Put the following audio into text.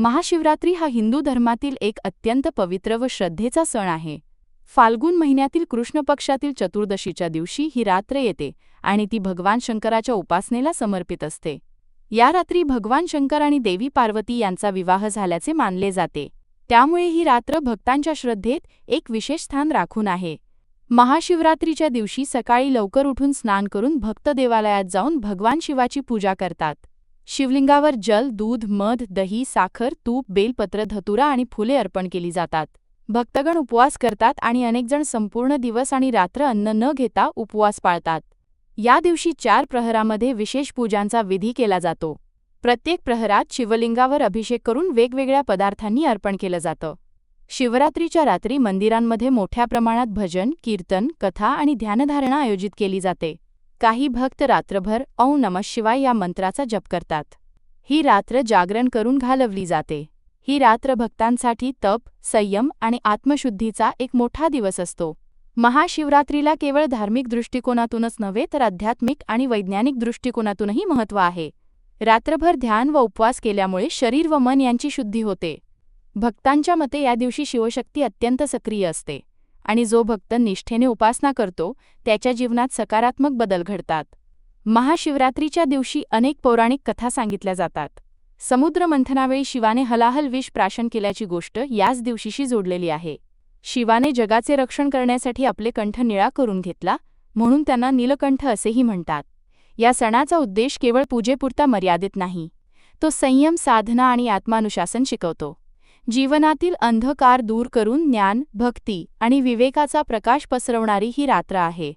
महाशिवरात्री हा हिंदू धर्मातील एक अत्यंत पवित्र व श्रद्धेचा सण आहे. फाल्गुन महिन्यातील कृष्ण पक्षातील चतुर्दशीच्या दिवशी ही रात्र येते आणि ती भगवान शंकराच्या उपासनेला समर्पित असते. या रात्री भगवान शंकर आणि देवी पार्वती यांचा विवाह झाल्याचे मानले जाते. त्यामुळे ही रात्र भक्तांच्या श्रद्धेत एक विशेष स्थान राखून आहे. महाशिवरात्रीच्या दिवशी सकाळी लवकर उठून स्नान करून भक्त देवालयात जाऊन भगवान शिवाची पूजा करतात. शिवलिंगावर जल दूध मध दही साखर तूप बेलपत्र धतुरा आणि फुले अर्पण केली जातात. भक्तगण उपवास करतात आणि अनेकजण संपूर्ण दिवस आणि रात्र अन्न न घेता उपवास पाळतात. या दिवशी चार प्रहरामध्ये विशेष पूजांचा विधी केला जातो. प्रत्येक प्रहरात शिवलिंगावर अभिषेक करून वेगवेगळ्या पदार्थांनी अर्पण केलं जातं. शिवरात्रीच्या रात्री मंदिरांमध्ये मोठ्या प्रमाणात भजन कीर्तन कथा आणि ध्यानधारणा आयोजित केली जाते. काही भक्त रात्रभर औ नमः शिवाय या मंत्राचा जप करतात. ही रात्र जागरण करून घालवली जाते. ही रात्र भक्तांसाठी तप संयम आणि आत्मशुद्धीचा एक मोठा दिवस असतो. महाशिवरात्रीला केवळ धार्मिक दृष्टिकोनातूनच नव्हे तर आध्यात्मिक आणि वैज्ञानिक दृष्टिकोनातूनही महत्त्व आहे. रात्रभर ध्यान व उपवास केल्यामुळे शरीर व मन यांची शुद्धी होते. भक्तांच्या मते या दिवशी शिवशक्ती अत्यंत सक्रिय असते. आणि जो भक्त निष्ठेने उपासना करतो त्याच्या जीवनात सकारात्मक बदल घडतात. महाशिवरात्रीच्या दिवशी अनेक पौराणिक कथा सांगितल्या जातात. समुद्र मंथनावेळी शिवाने हलाहल विष प्राशन केल्याची गोष्ट याच दिवशीशी जोडलेली आहे. शिवाने जगाचे रक्षण करण्यासाठी आपले कंठ निळा करून घेतला म्हणून त्यांना नीलकंठ असेही म्हणतात. या सणाचा उद्देश केवळ पूजेपुरता मर्यादित नाही. तो संयम साधना आणि आत्मानुशासन शिकवतो. जीवनातील अंधकार दूर करून ज्ञान भक्ती आणि विवेकाचा प्रकाश पसरवणारी ही रात्र आहे.